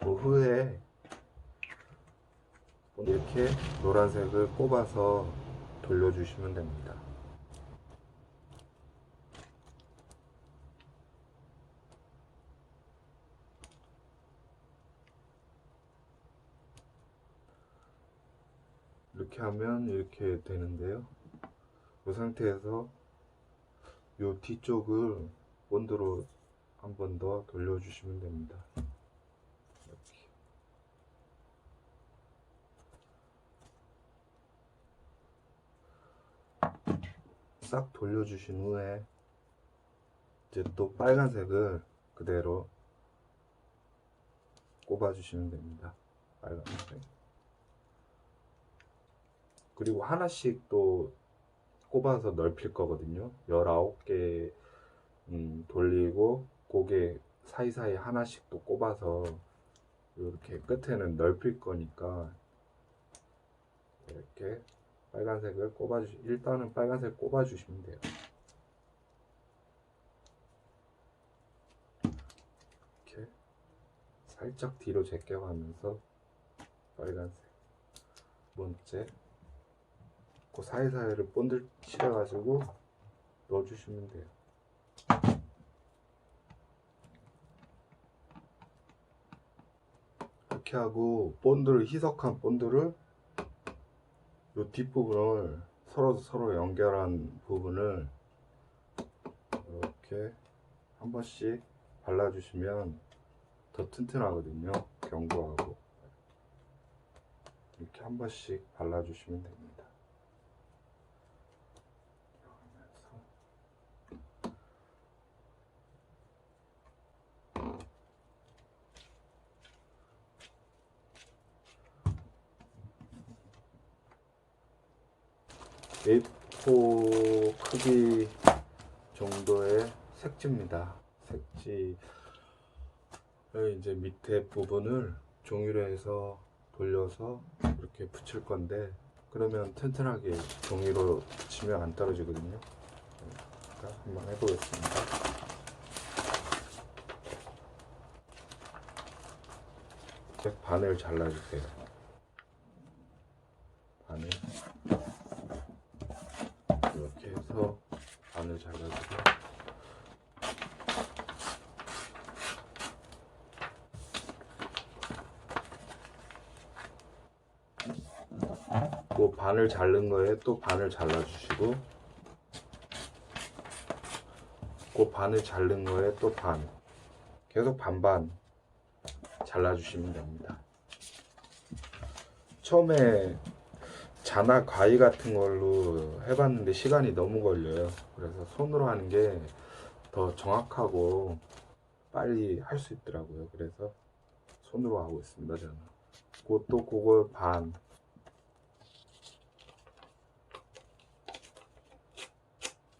그 후에 이렇게 노란색을 꼽아서 돌려주시면 됩니다. 이렇게 하면 이렇게 되는데요. 이 상태에서 이 뒤쪽을 본드로 한 번 더 돌려주시면 됩니다. 이렇게. 싹 돌려주신 후에 이제 또 빨간색을 그대로 꼽아주시면 됩니다. 빨간색. 그리고 하나씩 또 꼽아서 넓힐 거거든요. 19개 음, 돌리고 고개 사이사이 하나씩 또 꼽아서 이렇게 끝에는 넓힐 거니까 이렇게 빨간색을 꼽아주시 일단은 빨간색 꼽아주시면 돼요. 이렇게 살짝 뒤로 제껴가면서 빨간색 두 번째 그 사이사이를 본드 칠해가지고 넣어주시면 돼요. 이렇게 하고 본드를 희석한 본드를 이 뒷부분을 서로 서로 연결한 부분을 이렇게 한 번씩 발라주시면 더 튼튼하거든요. 견고하고 이렇게 한 번씩 발라주시면 됩니다. 그러면서 A4 크기 정도의 색지입니다. 색지 이제 밑에 부분을 종이로 해서 돌려서 이렇게 붙일 건데 그러면 튼튼하게 종이로 붙이면 안 떨어지거든요. 한번 해보겠습니다. 반을 잘라주세요. 반을 이렇게 해서 반을 잘라주고 그 반을 자른 거에 또 반을 잘라주시고 그 반을 자른 거에 또 반 계속 반반 잘라주시면 됩니다. 처음에 자나 가위 같은 걸로 해봤는데 시간이 너무 걸려요 그래서 손으로 하는 게 더 정확하고 빨리 할 수 있더라고요 그래서 손으로 하고 있습니다 저는 그것도 그걸 반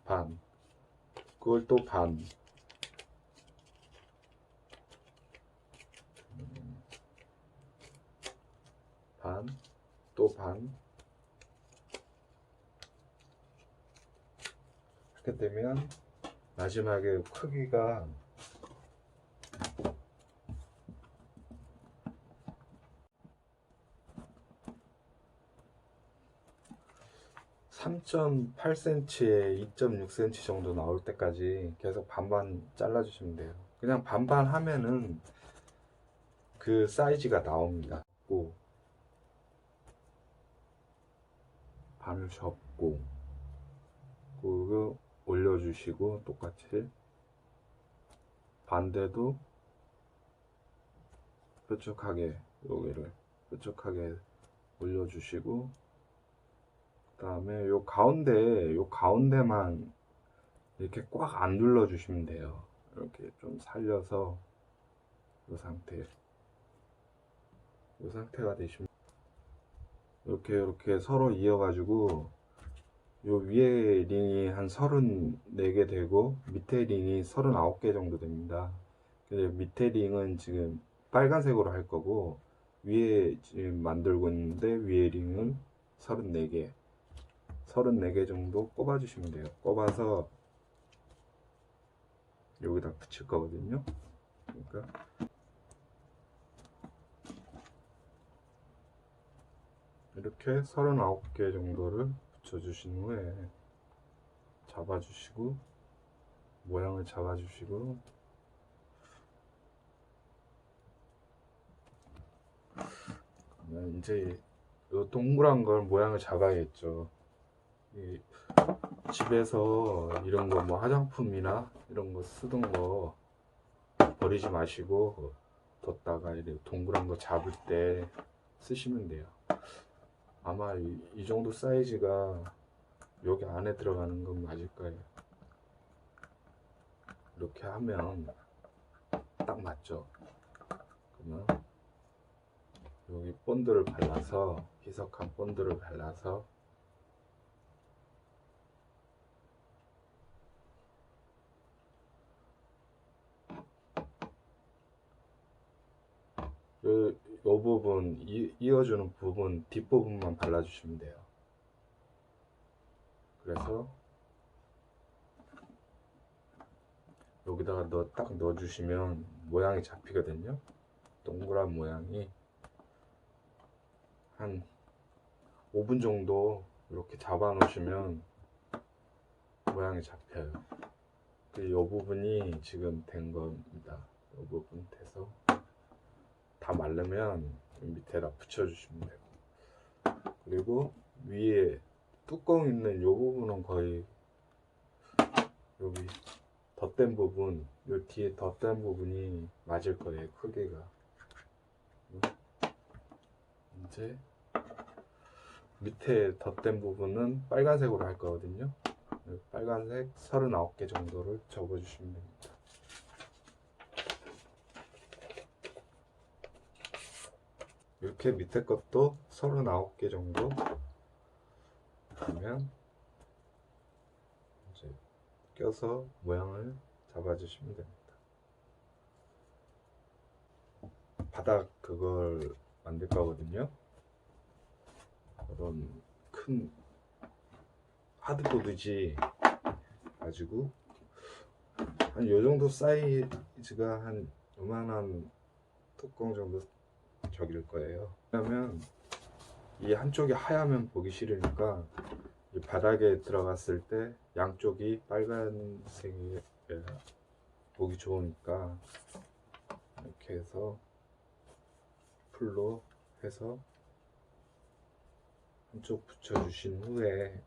반. 그걸 또 반. 음, 반. 또 반. 이렇게 되면 마지막에 크기가 (3.8cm에) (2.6cm) 정도 나올 때까지 계속 반반 잘라 주시면 돼요. 그냥 반반 하면은 그 사이즈가 나옵니다. 고. 반을 접고. 그리고 올려주시고 똑같이. 반대도 뾰족하게 여기를 뾰족하게 올려주시고 그 다음에 요 가운데 요 가운데만 이렇게 꽉 안 눌러 주시면 돼요. 이렇게 좀 살려서 이 상태. 이 상태가 되시면 이렇게 이렇게 서로 이어 가지고 요 위에 링이 한 34개 되고 밑에 링이 39개 정도 됩니다. 그래서 밑에 링은 지금 빨간색으로 할 거고 위에 지금 만들고 있는데 위에 링은 34개 34개 정도 꼽아 주시면 돼요. 꼽아서 여기다 붙일 거거든요. 그러니까 이렇게 39개 정도를 붙여주신 후에 잡아주시고 모양을 잡아주시고 그러면 이제 이 동그란 걸 모양을 잡아야겠죠. 이 집에서 이런 거 뭐 화장품이나 이런 거 쓰던 거 버리지 마시고 뒀다가 이렇게 동그란 거 잡을 때 쓰시면 돼요. 아마 이, 이 정도 사이즈가 여기 안에 들어가는 건 맞을 거예요. 이렇게 하면 딱 맞죠. 그러면 여기 본드를 발라서 희석한 본드를 발라서 요, 요 부분 이, 이어주는 부분 뒷부분만 발라주시면 돼요. 그래서 여기다가 넣, 딱 넣어주시면 모양이 잡히거든요. 동그란 모양이 한 5분 정도 이렇게 잡아 놓으시면 모양이 잡혀요. 그이 부분이 지금 된 겁니다. 이 부분 돼서 다 마르면 밑에다 붙여주시면 되고 그리고 위에 뚜껑 있는 이 부분은 거의 여기 덧댄 부분 요 뒤에 덧댄 부분이 맞을 거예요 크기가. 이제 밑에 덧댄 부분은 빨간색으로 할 거거든요. 빨간색 39개 정도를 접어 주시면 됩니다 이렇게 밑에 것도 39개 정도 하면 이제 껴서 모양을 잡아주시면 됩니다. 바닥 그걸 만들 거거든요. 그런 큰 하드보드지 가지고 한 요 정도 사이즈가 한 요만한 뚜껑 정도 적일 거예요. 왜냐면 이 한쪽이 하얗면 보기 싫으니까 이 바닥에 들어갔을 때 양쪽이 빨간색이 보기 좋으니까 이렇게 해서 풀로 해서 한쪽 붙여주신 후에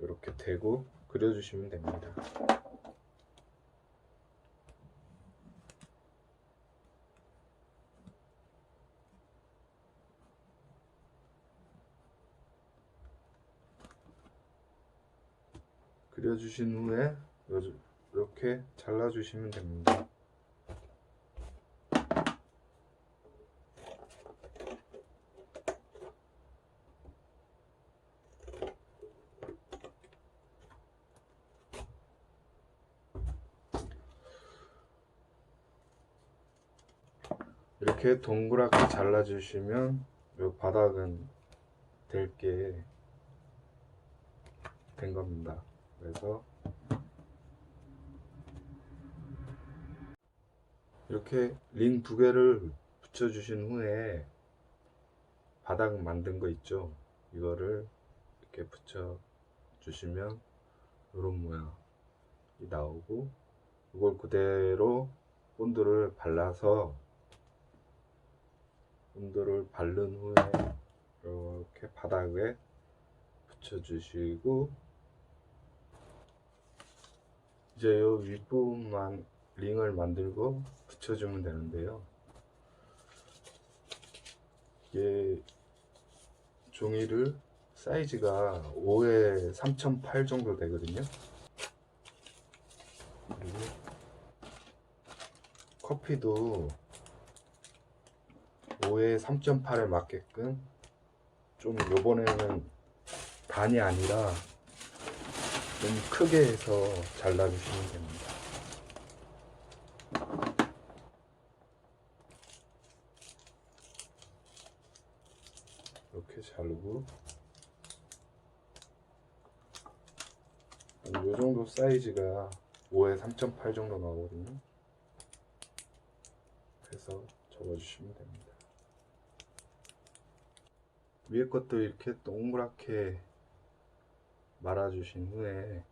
이렇게 대고 그려주시면 됩니다. 그려주신 후에 요- 이렇게 잘라주시면 됩니다. 이렇게 동그랗게 잘라주시면 요 바닥은 될 게 된 겁니다. 그래서 이렇게 링 두 개를 붙여주신 후에 바닥 만든 거 있죠? 이거를 이렇게 붙여 주시면 이런 모양이 나오고 이걸 그대로 본드를 발라서 본드를 바른 후에 이렇게 바닥에 붙여주시고 이제 요 윗부분만 링을 만들고 붙여주면 되는데요. 이게 종이를 사이즈가 5에 3008 정도 되거든요. 그리고 커피도 5에 3.8에 맞게끔 좀 요번에는 단이 아니라 좀 크게 해서 잘라주시면 됩니다. 이렇게 자르고 이 정도 사이즈가 5에 3.8 정도 나오거든요. 그래서 접어주시면 됩니다. 위에 것도 이렇게 동그랗게 말아주신 후에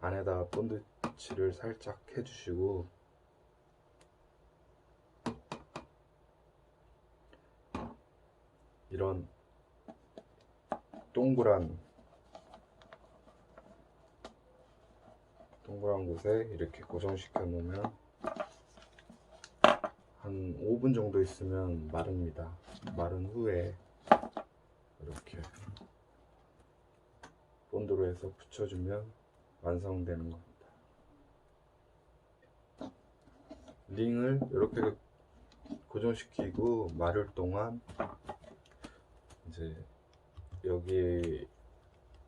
안에다가 본드칠을 살짝 해주시고 이런 동그란 동그란 곳에 이렇게 고정시켜 놓으면 한 5분 정도 있으면 마릅니다. 마른 후에 이렇게 본드로 해서 붙여주면 완성되는 겁니다. 링을 이렇게 고정시키고 마를 동안 이제 여기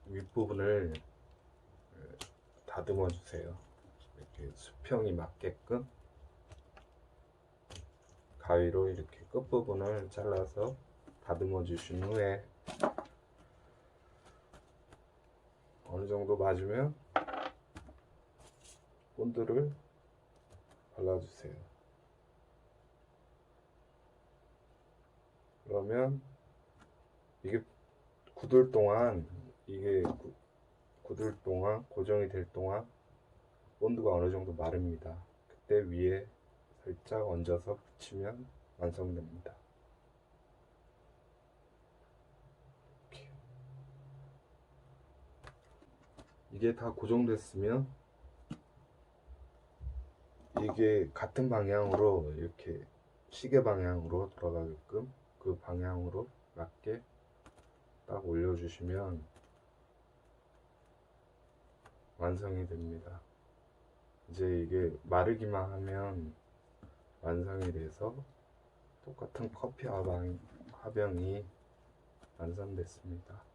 윗부분을 다듬어 주세요. 이렇게 수평이 맞게끔 가위로 이렇게 끝부분을 잘라서 다듬어 주신 후에 어느 정도 맞으면 본드를 발라주세요. 그러면 이게 굳을 동안 이게 구- 굳을 동안 고정이 될 동안 본드가 어느 정도 마릅니다. 그때 위에 살짝 얹어서 붙이면 완성됩니다. 이렇게. 이게 다 고정됐으면 이게 같은 방향으로 이렇게 시계 방향으로 돌아가게끔 그 방향으로 맞게 딱 올려주시면 완성이 됩니다. 이제 이게 마르기만 하면 완성이 돼서 똑같은 커피 화방, 화병이 완성됐습니다.